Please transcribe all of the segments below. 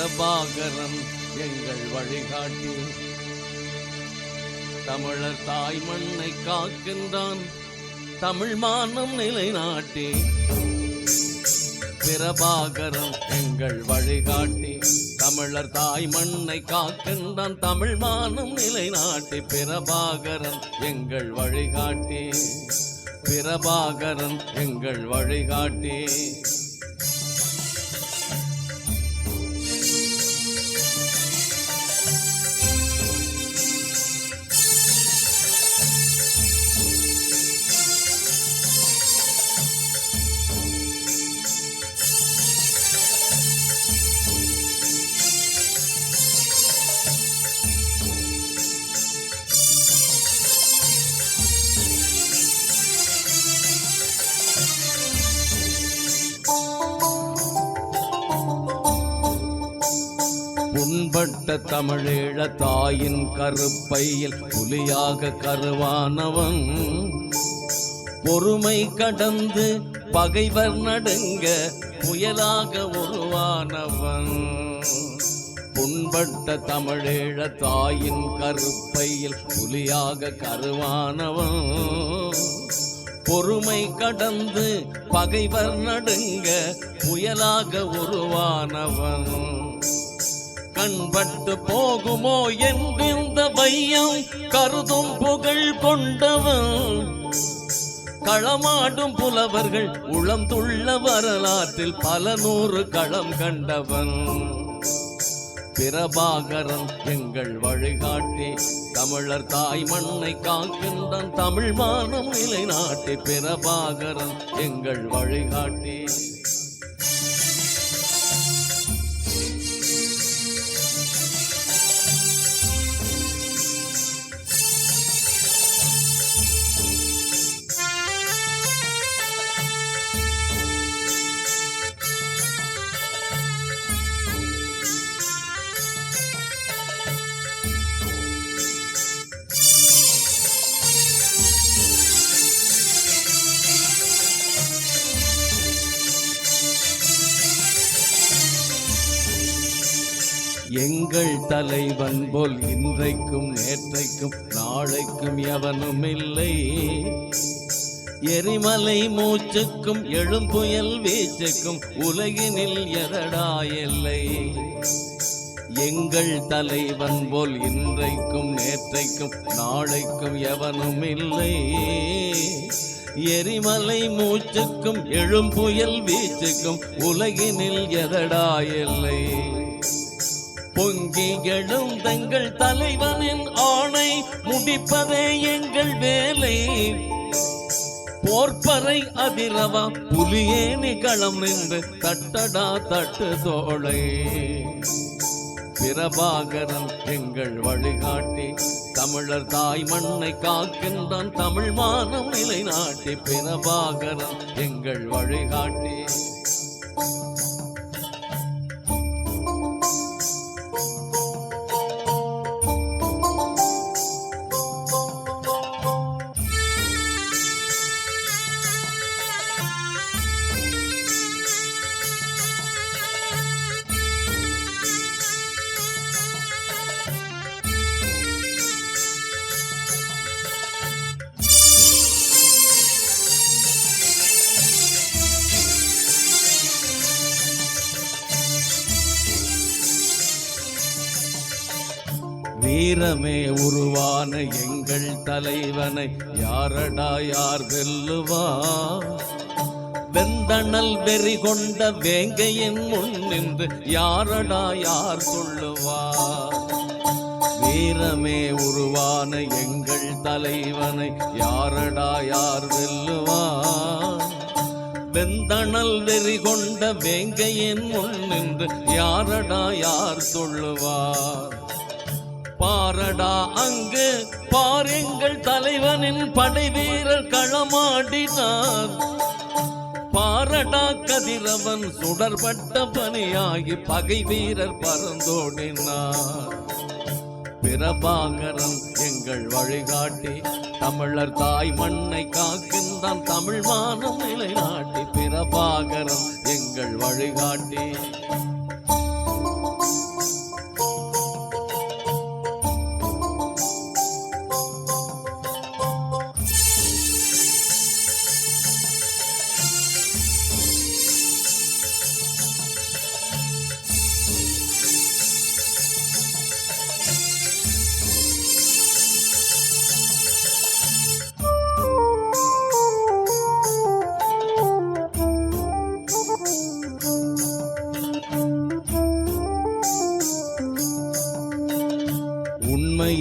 பிரபாகரன் எங்கள் வழிகாட்டி. தமிழர் தாய் மண்ணை காக்கின்றான் தமிழ் மானம் நிலைநாட்டி. பிரபாகரம் எங்கள் வழிகாட்டி தமிழர் தாய் மண்ணை காக்கின்றான் தமிழ் மானம் நிலைநாட்டி. பிரபாகரன் எங்கள் வழிகாட்டி பிரபாகரன் எங்கள் வழிகாட்டி. பட்ட தமிழீழ தாயின் கருப்பையில் புலியாக கருவானவன். பொறுமை கடந்து பகைவர் நடுங்க புயலாக உருவானவன். புண்பட்ட தமிழீழ தாயின் கருப்பையில் புலியாக கருவானவன். பொறுமை கடந்து பகைவர் நடுங்க புயலாக உருவானவன். கண்பட்டு போகுமோ என்றிருந்த பையம் கருதும் புகழ் கொண்டவன். களமாடும் புலவர்கள் உளம் துள்ள வரலாற்றில் பல நூறு களம் கண்டவன். பிரபாகரன் எங்கள் வழிகாட்டி தமிழர் தாய் மண்ணை காக்கின்றான் தமிழ் மானம் நிலைநாட்டி பிரபாகரன் எங்கள் வழிகாட்டி. எங்கள் தலைவன் போல் இன்றைக்கும் நேற்றைக்கும் நாளைக்கும் எவனும் இல்லை. எரிமலை மூச்சுக்கும் எழும்புயல் வீச்சுக்கும் உலகினில் எதடா இல்லை. எங்கள் தலைவன் போல் இன்றைக்கும் நேற்றைக்கும் நாளைக்கும் எவனும் இல்லை. எரிமலை மூச்சுக்கும் எழும்புயல் வீச்சுக்கும் உலகினில் எதடா இல்லை. பொங்கி எழும் தங்கள் தலைவனின் ஆணை முடிப்பதே எங்கள் வேலை. போர்ப்பறை அதிரவா புலியே களம் நின்று தட்டடா தட்டு தோளை பிரபாகரன் எங்கள் வழிகாட்டி தமிழர் தாய் மண்ணை காக்கின்றான் தமிழ் மானம் நிலைநாட்டி பிரபாகரன் எங்கள் வழிகாட்டி. வீரமே உருவான எங்கள் தலைவனை யாரடா யார் வெல்லுவா? வெந்தணல் வெறி கொண்ட வேங்கையின் முன் நின்று யாரடா யார் சொல்லுவா? வீரமே உருவான எங்கள் தலைவனை யாரடா யார் வெல்லுவா? வெந்தணல் வெறி கொண்ட வேங்கையின் முன் நின்று யாரடா யார் சொல்லுவார் பாரடா அங்கு பாருங்கள் தலைவனின் படை வீரர் களமாடினார். பாரடா கதிரவன் சுடர்பட்ட பணியாகி பகை வீரர் பறந்தோடினார். பிரபாகரன் எங்கள் வழிகாட்டி தமிழர் தாய் மண்ணை காக்கின்றான் தமிழ் மானம் நிலைநாட்டி பிரபாகரன் எங்கள் வழிகாட்டி.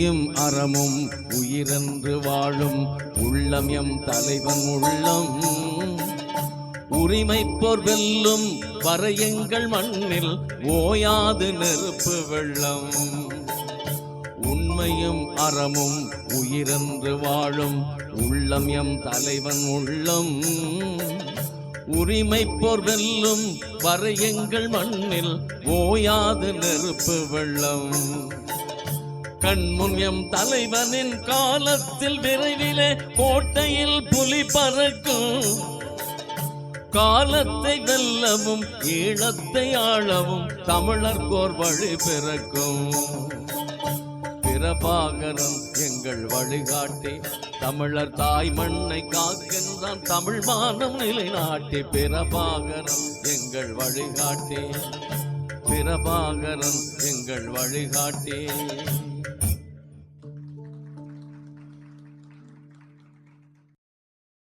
உயிரும் அறமும் உயிரென்று வாழும் உள்ளம் எம் தலைவன் உள்ளம். உரிமை போர் வெல்லும் வரையங்கள் மண்ணில் ஓயாது நெருப்பு வெள்ளம். உண்மையும் அறமும் உயிரென்று வாழும் உள்ளம் எம் தலைவன் உள்ளம். உரிமை போர் வெல்லும் வரையங்கள் மண்ணில் ஓயாது நெருப்பு வெள்ளம். கண்முன் தலைவனின் காலத்தில் விரைவிலே கோட்டையில் புலி பறக்கும். காலத்தை வெல்லவும் ஈழத்தை ஆளவும் தமிழர் கோர் வழி பிறக்கும். பிரபாகரன் எங்கள் வழிகாட்டி தமிழர் தாய் மண்ணை காக்கின்றான் தமிழ் மானம் நிலைநாட்டி. பிரபாகரன் எங்கள் வழிகாட்டி பிரபாகரன் எங்கள் வழிகாட்டி.